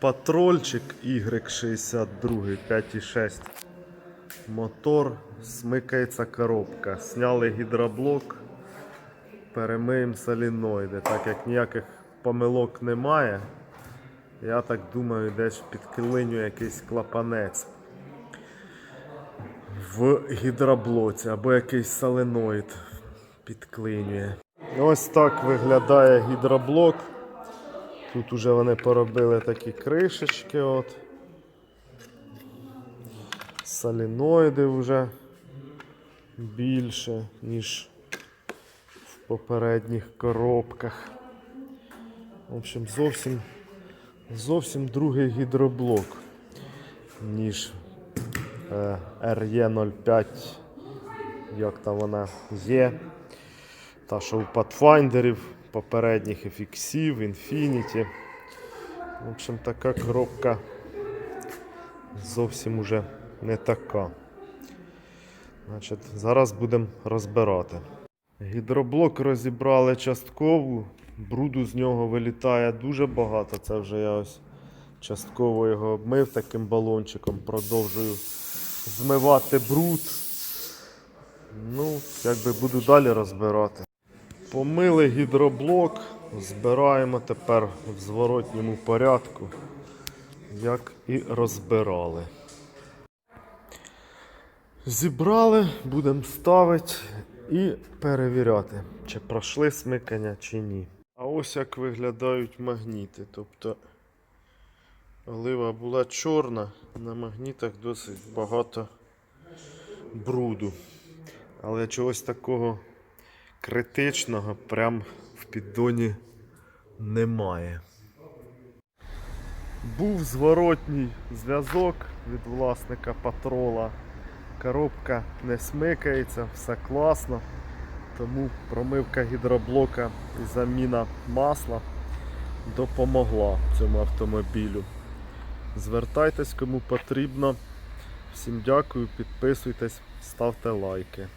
Патрольчик Y62 5.6. Мотор, смикається коробка. Сняли гідроблок, перемиємо соліноїди. Так як ніяких помилок немає, я так думаю, десь під килиню якийсь клапанець в гідроблоці або якийсь соленоїд підклинює. Ось так виглядає гідроблок. Тут уже вони поробили такі кришечки. От. Соліноїди вже більше, ніж в попередніх коробках. В общем, зовсім, зовсім другий гідроблок, ніж е, RE05, як там вона є. Та, що у Pathfinderів, попередніх FX, Infinity. В общем, така коробка зовсім уже не така. Значить, зараз будемо розбирати. Гідроблок розібрали частково, бруду з нього вилітає дуже багато. Це вже я ось частково його обмив таким балончиком, продовжую змивати бруд. Ну, якби буду далі розбирати. Помили гідроблок, збираємо тепер в зворотньому порядку, як і розбирали. Зібрали, будемо ставити і перевіряти, чи пройшли смикання, чи ні. А ось як виглядають магніти. Тобто олива була чорна, на магнітах досить багато бруду. Але чогось такого критичного прям в піддоні немає. Був зворотній зв'язок від власника патрола. Коробка не смикається, все класно. Тому промивка гідроблока і заміна масла допомогла цьому автомобілю. Звертайтесь кому потрібно. Всім дякую, підписуйтесь, ставте лайки.